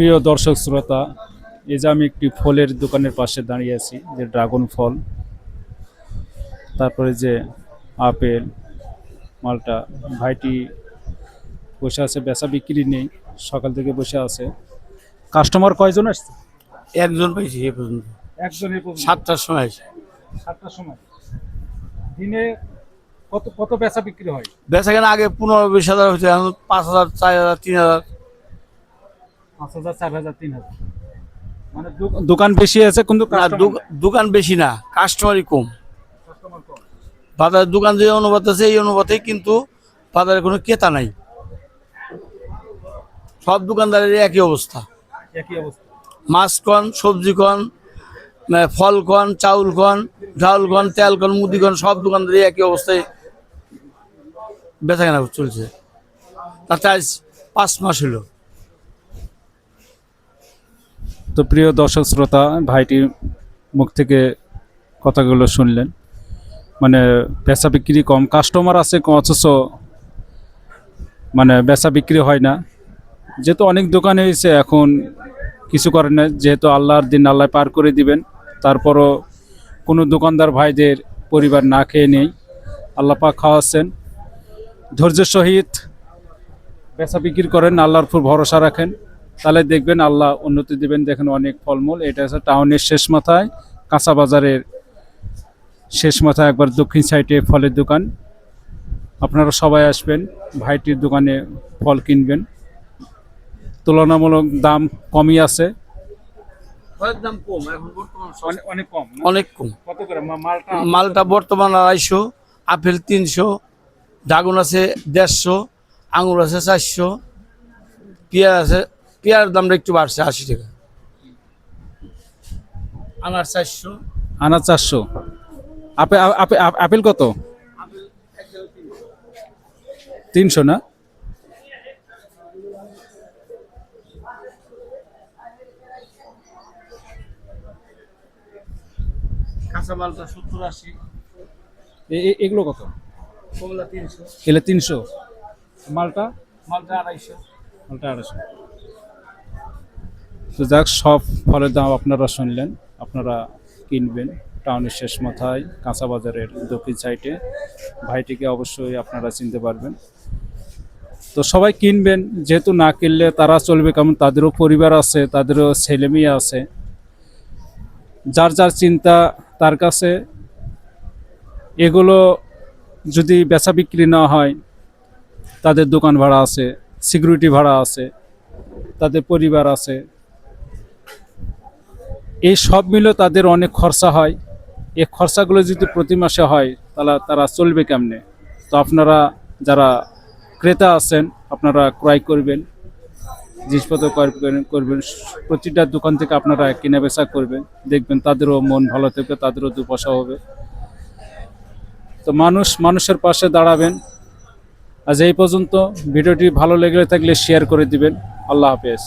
প্রিয় দর্শক শ্রোতা এই যে আমি একটি ফলের দোকানের পাশে দাঁড়িয়ে আছি যে ড্রাগন ফল তারপরে যে আপেল মালটা ভাইটি বসে আছে বেচা বিক্রি নেই সকাল থেকে বসে আছে। কাস্টমার কয়জন আসছে? একজন পাইছি এ পর্যন্ত। একজনের সাতটার সময় আছে সাতটার সময়। দিনে কত কত বেচা বিক্রি হয়? বেচা কেন আগে পনেরো বিশ হাজার হয়েছে এখন পাঁচ হাজার চার হাজার তিন হাজার। পাঁচ হাজার চার হাজার তিন হাজার। মানে দোক- দোকান বেশি আছে কিন্তু দোকান বেশি না কাস্টমারই কম। কম। দোকান যে অনুপাত আছে এই অনুপাতে কিন্তু বাজারে কোনো ক্রেতা নাই। সব দোকানদারের একই অবস্থা। একই অবস্থা। মাছ কন সবজি কন ফল কন চাউল কন ডাউল কন তেল কন মুদি কন সব দোকানদারের একই অবস্থায় বেচা কেনা চলছে। তাতে আজ পাঁচ মাস হলো। তো প্রিয় দর্শক শ্রোতা ভাইটির মুখ থেকে কথাগুলো শুনলেন। মানে বেচা বিক্রি কম কাস্টমার আছে অথচ মানে বেচা বিক্রি হয় না। যেহেতু অনেক দোকানে হয়েছে এখন কিছু করেন না। যেহেতু আল্লাহর দিন আল্লাহ পার করে দিবেন, তারপরও কোনো দোকানদার ভাইদের পরিবার না খেয়ে নেই। আল্লাহ পাক খাওয়াচ্ছেন। ধৈর্যের সহিত বেচা বিক্রি করেন, আল্লাহর উপর ভরসা রাখেন। তাহলে দেখবেন আল্লাহ উন্নতি দিবেন। দেখেন অনেক ফলমূল। এটা হচ্ছে টাউনের শেষ মাথায় কাঁচা বাজারের শেষ মাথায় একবার দক্ষিণ সাইডে ফলের দোকান। আপনারা সবাই আসবেন ভাইটির দোকানে ফল কিনবেন। তুলনামূলক দাম কমই আছে। দাম কম এখন বর্তমান অনেক কম অনেক কম। কত করে? মালটা মালটা বর্তমান আড়াইশো আপেল তিনশো ড্রাগন আছে দেড়শো আঙুর আছে চারশো পেয়ার আছে পেয়ারের দামটা একটু বাড়ছে আশি টাকা। আনার চারশো। আনার চারশো। আপেল আপেল আপেল কত? তিনশো না? কাঁচা মালটা সত্তর আশি। এগুলো কত? কমলা তিনশো। তিনশো। মালটা? মালটা আড়াইশো। মালটা আড়াইশো। তো যাক, সব ফলের দাম আপনারা শুনলেন। আপনারা কিনবেন টাউনের শেষ মাথায়, কাঁচা বাজারের দক্ষিণ সাইডে। ভাইটিকে অবশ্যই আপনারা চিনতে পারবেন। তো সবাই কিনবেন, যেহেতু না কিনলে তারা চলবে কেমন? তাদেরও পরিবার আছে, তাদেরও ছেলে মেয়ে আছে। যার যার চিন্তা তার কাছে, এগুলো যদি বেচা বিক্রি না হয়, তাদের দোকান ভাড়া আছে, সিকিউরিটি ভাড়া আছে, তাদের পরিবার আছে। এই সব মিলে তাদের অনেক খরচা হয়। এই খরচাগুলো যদি প্রতি মাসে হয়, তাহলে তারা চলবে কেমনে? তো আপনারা যারা ক্রেতা আছেন, আপনারা ক্রয় করবেন, জিনিসপত্র ক্রয় করবেন, প্রতিটা দোকান থেকে আপনারা কেনা বেচা করবেন। দেখবেন তাদেরও মন ভালো থাকবে, তাদেরও দু পয়সা হবে। তো মানুষ মানুষের পাশে দাঁড়াবেন। আজ এই পর্যন্ত। ভিডিওটি ভালো লেগে থাকলে শেয়ার করে দিবেন। আল্লাহ হাফেজ।